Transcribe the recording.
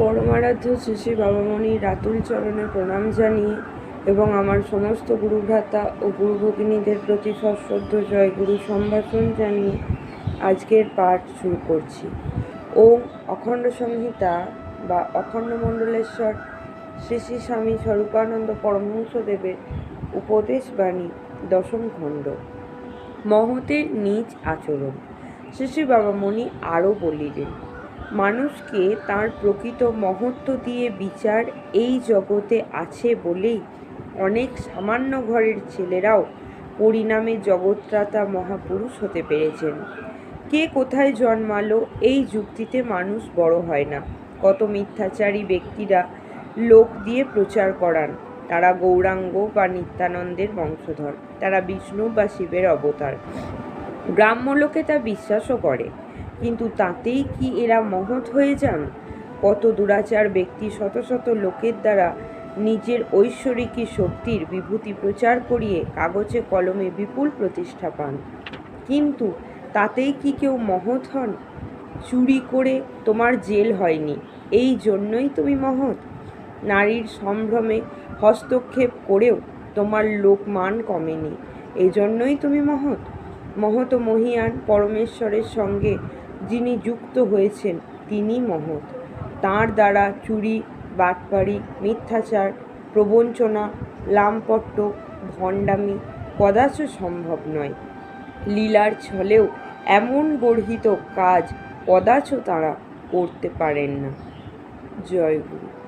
পরমারাধ্য শ্রী বাবামণির রাতুল চরণে প্রণাম জানিয়ে এবং আমার সমস্ত গুরুভ্রাতা ও গুরু ভগিনীদের প্রতি সশ্রদ্ধ জয় গুরু সম্ভাষণ জানিয়ে আজকের পাঠ শুরু করছি। ওম অখণ্ড সংহিতা বা অখণ্ড মণ্ডলেশ্বর শ্রী শ্রী স্বামী স্বরূপানন্দ পরমহংসদেবের উপদেশ বাণী দশম খণ্ড। মহতের নিজ আচরণ। শ্রী শ্রী বাবামণি আরও বলিলেন মানুষকে তার প্রকৃত মহত্ব দিয়ে বিচার এই জগতে আছে বলেই অনেক সামান্য ঘরের ছেলেরাও পরিণামে জগৎত্রাতা মহাপুরুষ হতে পেরেছেন। কে কোথায় জন্মালো এই যুক্তিতে মানুষ বড় হয় না। কত মিথ্যাচারী ব্যক্তিরা লোক দিয়ে প্রচার করান। তারা গৌরাঙ্গ বা নিত্যানন্দের বংশধর, তারা বিষ্ণু বা শিবের অবতার। গ্রাম্য লোকে তা বিশ্বাসও করে। কিন্তু তাতেই কি এরা মহৎ হয়ে যান? কত দুরাচার ব্যক্তি শত শত লোকের দ্বারা নিজের ঐশ্বরিকী শক্তির বিভূতি প্রচার করিয়ে কাগজে কলমে বিপুল প্রতিষ্ঠা পান। কিন্তু তাতেই কি কেউ মহৎ হন? চুরি করে তোমার জেল হয়নি, এই জন্যই তুমি মহৎ। নারীর সম্ভ্রমে হস্তক্ষেপ করেও তোমার লোকমান কমেনি, এজন্যই তুমি মহৎ। মহৎ মহিয়ান পরমেশ্বরের সঙ্গে যিনি যুক্ত হয়েছেন, তিনি মহৎ। তাঁর দ্বারা চুরি, বাটপাড়ি, মিথ্যাচার, প্রবঞ্চনা, লামপট্ট, ভণ্ডামি কদাচ সম্ভব নয়। লীলার ছলেও এমন গর্হিত কাজ কদাচ তাঁরা করতে পারেন না। জয় গুরু।